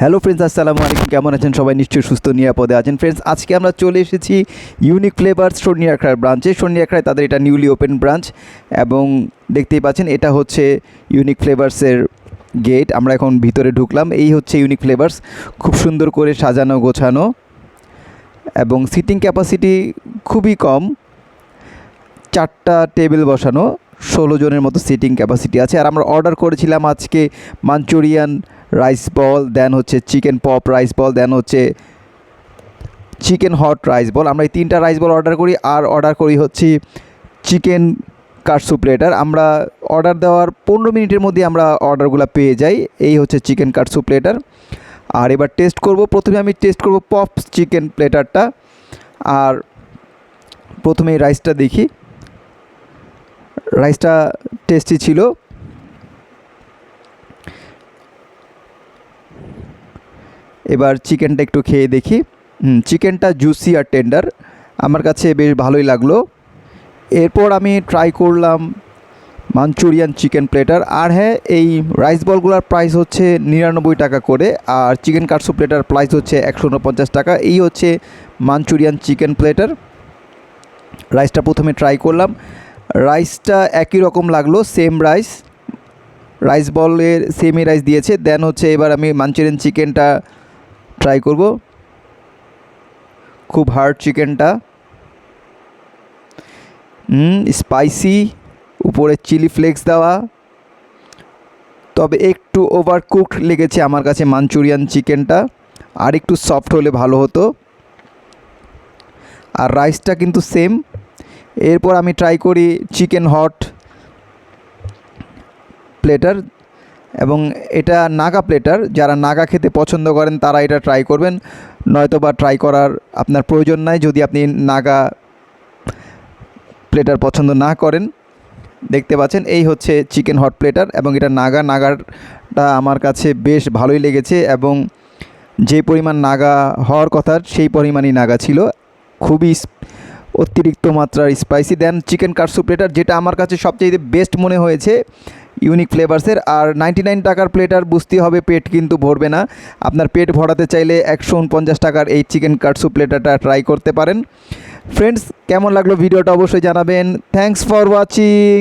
Hello friends আসসালামু আলাইকুম। কেমন আছেন সবাই? নিশ্চয়ই সুস্থ, নিরাপদে আছেন। ফ্রেন্ডস আজকে আমরা চলে এসেছি ইউনিক ফ্লেভার্স সন্নিয়াখড়ার ব্রাঞ্চে সন্নিয়াখড়ায় তাদের এটা নিউলি ওপেন ব্রাঞ্চ এবং দেখতেই পাচ্ছেন, এটা হচ্ছে ইউনিক ফ্লেভার্সের গেট আমরা এখন ভিতরে ঢুকলাম। এই হচ্ছে ইউনিক ফ্লেভার্স খুব সুন্দর করে সাজানো, গোছানো এবং সিটিং ক্যাপাসিটি খুবই কম। চারটা টেবিল বসানো, ষোলো জনের মতো সিটিং ক্যাপাসিটি আছে। আর আমরা অর্ডার করেছিলাম আজকে মাঞ্চুরিয়ান রাইস বল দেন হচ্ছে chicken pop rice ball then হচ্ছে চিকেন হট রাইস বল আমরা এই তিনটা রাইস বল অর্ডার করি, আর অর্ডার করি হচ্ছে চিকেন কাটসু প্লেটার আমরা অর্ডার দেওয়ার পনেরো মিনিটের মধ্যে আমরা অর্ডারগুলো পেয়ে যাই, এই হচ্ছে চিকেন কাটসু প্লেটার আর এবার টেস্ট করব, প্রথমে আমি টেস্ট করব পপ চিকেন প্লেটারটা আর প্রথমে রাইসটা দেখি। রাইসটা টেস্টি ছিল। এবার চিকেনটা একটু খেয়ে দেখি। চিকেনটা জুসি আর টেন্ডার আমার কাছে বেশ ভালোই লাগল। এরপর আমি ট্রাই করলাম মাঞ্চুরিয়ান চিকেন প্লেটার আর হ্যাঁ এই রাইস বলগুলোর প্রাইস হচ্ছে নিরানব্বই টাকা করে, আর চিকেন কাটসু প্লেটার প্রাইস হচ্ছে একশো উনপঞ্চাশ টাকা। এই হচ্ছে মাঞ্চুরিয়ান চিকেন প্লেটার রাইসটা প্রথমে ট্রাই করলাম। রাইসটা একই রকম লাগল সেম রাইস রাইস বলের সেমই রাইস দিয়েছে। দেন হচ্ছে এবার আমি মাঞ্চুরিয়ান চিকেনটা ট্রাই করব। খুব হার্ড চিকেনটা স্পাইসি উপরে চিলি ফ্লেক্স দেওয়া। তবে একটু ওভার কুকড লেগেছে আমার কাছে মাঞ্চুরিয়ান চিকেনটা আর একটু সফট হলে ভালো হতো। আর রাইসটা কিন্তু সেম এরপর আমি ট্রাই করি চিকেন হট প্লেটার এবং এটা নাগা প্লেটার, যারা নাগা খেতে পছন্দ করেন তারা এটা ট্রাই করবেন। নয়তো বা ট্রাই করার আপনার প্রয়োজন নাই, যদি আপনি নাগা প্লেটার পছন্দ না করেন। দেখতে পাচ্ছেন, এই হচ্ছে চিকেন হট প্লেটার এবং এটা নাগা। নাগাটা আমার কাছে বেশ ভালোই লেগেছে এবং যে পরিমাণ নাগা হওয়ার কথা, সেই পরিমাণই নাগা ছিল। খুবই অতিরিক্ত মাত্রার spicy then chicken katsu platter যেটা আমার কাছে সবচেয়ে বেস্ট মনে হয়েছে ইউনিক ফ্লেভার্সের আর নাইনটি নাইন টাকার প্লেটার বুঝতে হবে, পেট কিন্তু ভরবে না। আপনার পেট ভরাতে চাইলে একশো উনপঞ্চাশ টাকার এই চিকেন কাটসু প্লেটারটা ট্রাই করতে পারেন। ফ্রেন্ডস কেমন লাগল ভিডিওটা অবশ্যই জানাবেন। Thanks for watching